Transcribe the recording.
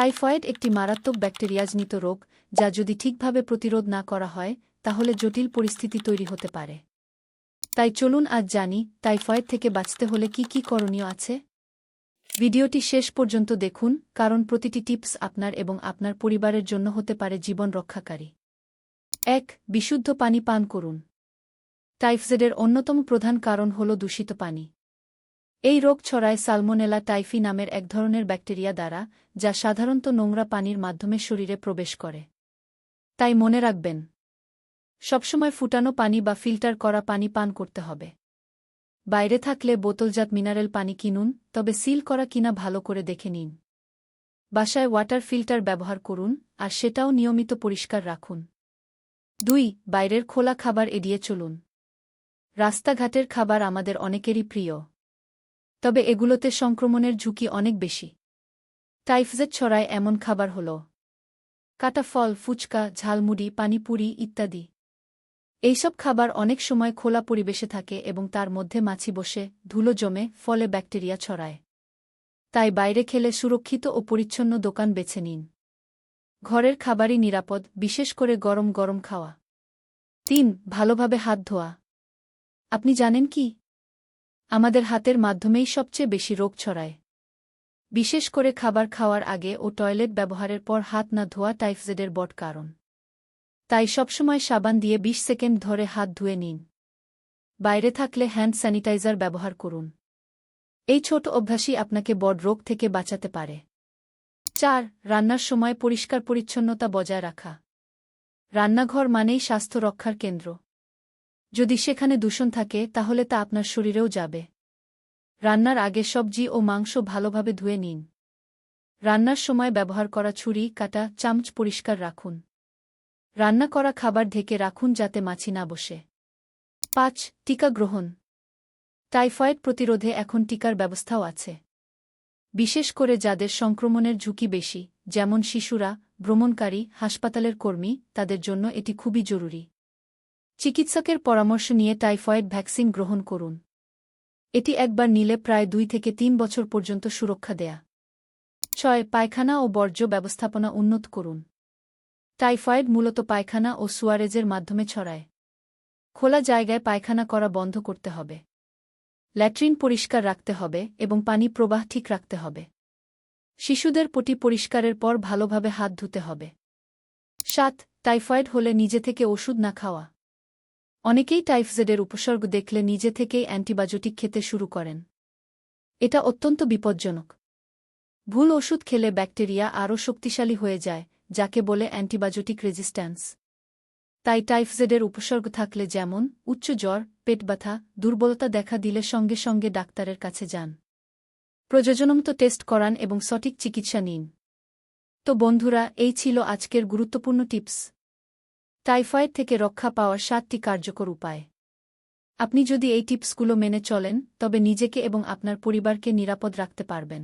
Typhoid একটি মারাত্মক ব্যাকটেরিয়াজনিত রোগ, যা যদি ঠিকভাবে প্রতিরোধ না করা হয়, তাহলে জটিল পরিস্থিতি তৈরি হতে পারে। তাই চলুন আজ জানি, টাইফয়েড থেকে বাঁচতে হলে কি কি করণীয় আছে? ভিডিওটি শেষ পর্যন্ত দেখুন, কারণ প্রতিটি টিপস আপনার এবং আপনার পরিবারের জন্য হতে পারে জীবন রক্ষাকারী। এক, বিশুদ্ধ পানি পান করুন। টাইফজেডের অন্যতম প্রধান কারণ হল দূষিত পানি। এই রোগ ছড়ায় সালমোনেলা টাইফি নামের এক ধরনের ব্যাকটেরিয়া দ্বারা, যা সাধারণত নোংরা পানির মাধ্যমে শরীরে প্রবেশ করে। তাই মনে রাখবেন, সবসময় ফুটানো পানি বা ফিল্টার করা পানি পান করতে হবে। বাইরে থাকলে বোতলজাত মিনারেল পানি কিনুন, তবে সিল করা কিনা ভালো করে দেখে নিন। বাসায় ওয়াটার ফিল্টার ব্যবহার করুন, আর সেটাও নিয়মিত পরিষ্কার রাখুন। দুই, বাইরের খোলা খাবার এড়িয়ে চলুন। রাস্তাঘাটের খাবার আমাদের অনেকেরই প্রিয়। তবে এগুলোতে সংক্রমণের ঝুঁকি অনেক বেশি। টাইফজেট ছড়ায় এমন খাবার হল কাটা ফল, ফুচকা, ঝালমুড়ি, পানিপুরি ইত্যাদি। এইসব খাবার অনেক সময় খোলা পরিবেশে থাকে এবং তার মধ্যে মাছি বসে, ধুলো জমে, ফলে ব্যাকটেরিয়া ছড়ায়। তাই বাইরে খেলে সুরক্ষিত ও পরিচ্ছন্ন দোকান বেছে নিন। ঘরের খাবারই নিরাপদ, বিশেষ করে গরম গরম খাওয়া। তিন, ভালোভাবে হাত ধোয়া। আপনি জানেন কি? আমাদের হাতের মাধ্যমেই সবচেয়ে বেশি রোগ ছড়ায়। বিশেষ করে খাবার খাওয়ার আগে ও টয়লেট ব্যবহারের পর হাত না ধোয়া টাইফজেডের বট কারণ। তাই সবসময় সাবান দিয়ে ২০ সেকেন্ড ধরে হাত ধুয়ে নিন। বাইরে থাকলে হ্যান্ড স্যানিটাইজার ব্যবহার করুন। এই ছোট অভ্যাসই আপনাকে বড় রোগ থেকে বাঁচাতে পারে। চার, রান্নার সময় পরিষ্কার পরিচ্ছন্নতা বজায় রাখা। রান্নাঘর মানেই স্বাস্থ্য রক্ষার কেন্দ্র। যদি সেখানে দূষণ থাকে, তাহলে তা আপনার শরীরেও যাবে। রান্নার আগে সবজি ও মাংস ভালোভাবে ধুয়ে নিন। রান্নার সময় ব্যবহার করা ছুরি, কাটা, চামচ পরিষ্কার রাখুন। রান্না করা খাবার ঢেকে রাখুন যাতে মাছি না বসে। পাঁচ, টিকা গ্রহণ। টাইফয়েড প্রতিরোধে এখন টিকার ব্যবস্থাও আছে। বিশেষ করে যাদের সংক্রমণের ঝুঁকি বেশি, যেমন শিশুরা, ভ্রমণকারী, হাসপাতালের কর্মী, তাদের জন্য এটি খুবই জরুরি। চিকিৎসকের পরামর্শ নিয়ে টাইফয়েড ভ্যাকসিন গ্রহণ করুন। এটি একবার নিলে প্রায় দুই থেকে তিন বছর পর্যন্ত সুরক্ষা দেয়া। ছয়, পায়খানা ও বর্জ্য ব্যবস্থাপনা উন্নত করুন। টাইফয়েড মূলত পায়খানা ও সুয়ারেজের মাধ্যমে ছড়ায়। খোলা জায়গায় পায়খানা করা বন্ধ করতে হবে। ল্যাট্রিন পরিষ্কার রাখতে হবে এবং পানি প্রবাহ ঠিক রাখতে হবে। শিশুদের পটি পরিষ্কারের পর ভালোভাবে হাত ধুতে হবে। সাত, টাইফয়েড হলে নিজে থেকে ওষুধ না খাওয়া। অনেকেই টাইফজেডের উপসর্গ দেখলে নিজে থেকেই অ্যান্টিবায়োটিক খেতে শুরু করেন। এটা অত্যন্ত বিপজ্জনক। ভুল ওষুধ খেলে ব্যাকটেরিয়া আরও শক্তিশালী হয়ে যায়, যাকে বলে অ্যান্টিবায়োটিক রেজিস্ট্যান্স। তাই টাইফজেডের উপসর্গ থাকলে যেমন, উচ্চ জ্বর, পেট ব্যথা, দুর্বলতা দেখা দিলে সঙ্গে সঙ্গে ডাক্তারের কাছে যান। প্রযোজনমত টেস্ট করান এবং সঠিক চিকিৎসা নিন। তো বন্ধুরা, এই ছিল আজকের গুরুত্বপূর্ণ টিপস। টাইফয়েড থেকে রক্ষা পাওয়ার সাতটি কার্যকর উপায়। আপনি যদি এই টিপসগুলো মেনে চলেন, তবে নিজেকে এবং আপনার পরিবারকে নিরাপদ রাখতে পারবেন।